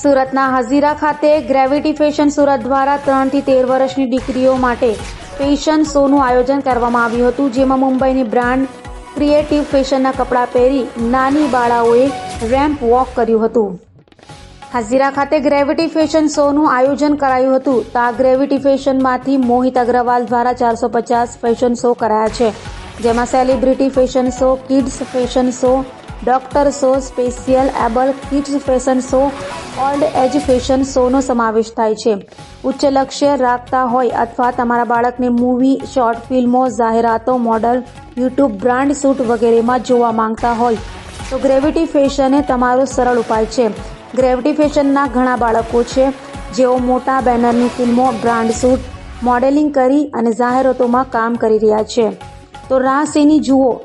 સુરતના હઝીરા ખાતે gravity fashion Surat દ્વારા ત્રણથી તેર વર્ષની દીકરીઓ માટે ફેશન શોનું આયોજન કરવામાં આવ્યું હતું, જેમાં મુંબઈની બ્રાન્ડ ક્રિએટિવ ફેશનના કપડાં પહેરી નાની બાળાઓએ રેમ્પ વોક કર્યું હતું. હઝીરા ખાતે ગ્રેવિટી ફેશન શોનું આયોજન કરાયું હતું. તો આ ગ્રેવિટી ફેશનમાંથી મોહિત અગ્રવાલ દ્વારા ચારસો પચાસ ફેશન શો કરાયા છે, જેમાં celebrity fashion show, kids fashion show doctor show special able kids fashion show old age fashion શોનો સમાવેશ થાય છે. ઉચ્ચ લક્ષ્ય રાખતા હોય અથવા તમારા બાળકને મૂવી, શોર્ટ ફિલ્મો, જાહેરાતો, મોડલ, યુટ્યુબ બ્રાન્ડ શૂટ વગેરેમાં જોવા માંગતા હોય. તો ગ્રેવિટી ફેશન એ તમારો સરળ ઉપાય છે. ગ્રેવિટી ફેશનના ઘણા બાળકો છે. જેઓ મોટા બેનરની ફિલ્મો, બ્રાન્ડ શૂટ મોડેલિંગ કરી અને જાહેરાતોમાં કામ કરી રહ્યા છે. તો રાહ સેની જુઓ.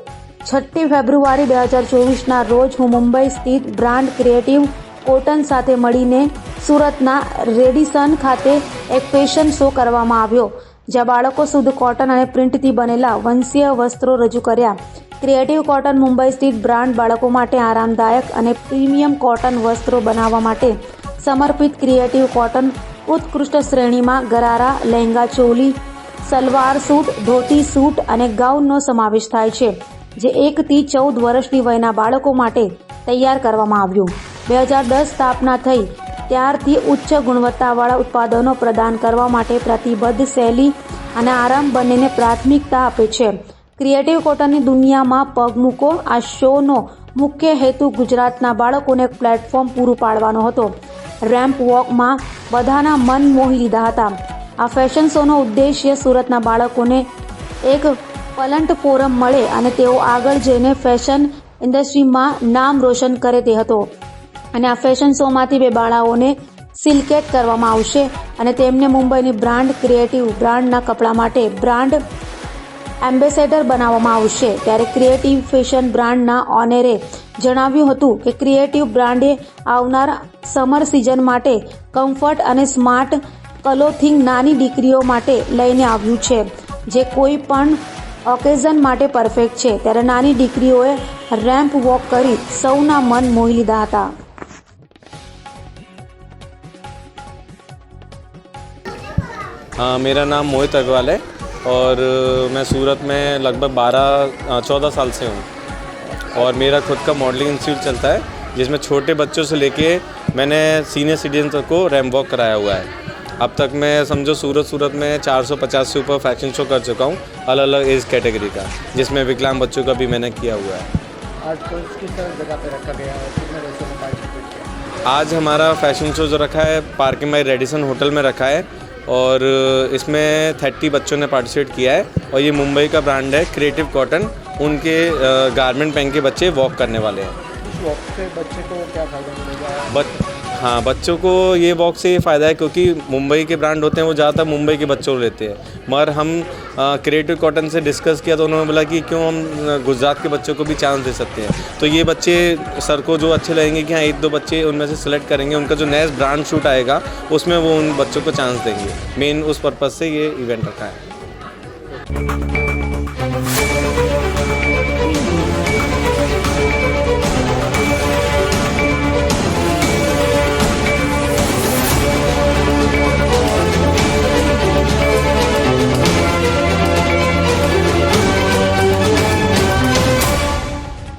છઠ્ઠી ફેબ્રુઆરી બે હજાર ચોવીસના રોજ હું મુંબઈ સ્થિત બ્રાન્ડ ક્રિએટિવ કોટન સાથે મળીને સુરતના રેડિસન ખાતે એક ફેશન શો કરવામાં આવ્યો, જ્યાં બાળકો શુદ્ધ કોટન અને પ્રિન્ટથી બનેલા વંશીય વસ્ત્રો રજૂ કર્યા. ક્રિએટિવ કોટન મુંબઈ સ્થિત બ્રાન્ડ બાળકો માટે આરામદાયક અને પ્રીમિયમ કોટન વસ્ત્રો બનાવવા માટે સમર્પિત ક્રિએટિવ કોટન ઉત્કૃષ્ટ શ્રેણીમાં ગરારા, લહેંગા ચોલી, સલવાર સૂટ, ધોતી સૂટ અને ગાઉનનો સમાવેશ થાય છે. જે એકથી ચૌદ વર્ષની વયના બાળકો માટે તૈયાર કરવામાં આવ્યું. બે હજાર દસ સ્થાપના થઈ ત્યારથી ઉચ્ચ ગુણવત્તાવાળા ઉત્પાદનો પ્રદાન કરવા માટે પ્રતિબદ્ધ શૈલી અને આરામ બંનેને પ્રાથમિકતા આપે છે. ક્રિએટિવ કોટનની દુનિયામાં પગ મૂકો આ શોનો મુખ્ય હેતુ ગુજરાતના બાળકોને પ્લેટફોર્મ પૂરું પાડવાનો હતો. રેમ્પ વોકમાં બધાના મન મોહી લીધા હતા. આ ફેશન શોનો ઉદ્દેશ્ય સુરતના બાળકોને એક પલન્ટ ફોરમ મળે અને તેઓ આગળ જઈને ફેશન ઇન્ડસ્ટ્રીમાં નામ રોશન કરે તે હતો. અને આ ફેશન શોમાંથી બે બાળાઓને સિલકેટ કરવામાં આવશે અને તેમને મુંબઈની બ્રાન્ડ ક્રિએટિવ બ્રાન્ડના કપડાં માટે બ્રાન્ડ એમ્બેસેડર બનાવવામાં આવશે. ત્યારે ક્રિએટિવ ફેશન બ્રાન્ડના ઓનેરે જણાવ્યું હતું કે ક્રિએટિવ બ્રાન્ડે આવનાર સમર સિઝન માટે કમ્ફર્ટ અને સ્માર્ટ કલોથિંગ નાની દીકરીઓ માટે લઈને આવ્યું છે, જે કોઈ પણ ઓકેઝન માટે પરફેક્ટ છે ત્યારે નાની દીકરીઓએ રેમ્પ વોક કરી સૌના મન મોહી લીધા હતા हाँ मेरा नाम मोहित अग्रवाल है और अ, मैं सूरत में लगभग बारह चौदह साल से हूँ और मेरा खुद का मॉडलिंग इंस्टीट्यूट चलता है जिसमें छोटे बच्चों से लेके मैंने सीनियर सिटीजन तक को रैम वॉक कराया हुआ है अब तक मैं समझो सूरत सूरत में 450 से ऊपर फ़ैशन शो कर चुका हूँ अलग अलग एज कैटेगरी का जिसमें विकलांग बच्चों का भी मैंने किया हुआ है। आज किस जगह पे रखा गया है? कितने बच्चों ने पार्टिसिपेट किया आज हमारा फ़ैशन शो जो रखा है पार्किंग बाई रेडिसन होटल में रखा है और इसमें थर्टी बच्चों ने पार्टिसिपेट किया है और ये मुंबई का ब्रांड है क्रिएटिव कॉटन उनके गारमेंट पहन के बच्चे वॉक करने वाले हैं। वक्त से बच्चे को क्या फ़ायदा मिलेगा? हाँ बच्चों को ये बॉक्स से ये फ़ायदा है क्योंकि मुंबई के ब्रांड होते हैं, वो ज़्यादातर मुंबई के बच्चों को लेते हैं। मगर हम क्रिएटिव कॉटन से डिस्कस किया तो उन्होंने बोला कि क्यों हम गुजरात के बच्चों को भी चांस दे सकते हैं। तो ये बच्चे सर को जो अच्छे लगेंगे कि हाँ एक दो बच्चे उनमें से सिलेक्ट करेंगे, उनका जो नेक्स्ट ब्रांड शूट आएगा, उसमें वो उन बच्चों को चांस देंगे। मेन उस पर्पज़ से ये इवेंट रखा है।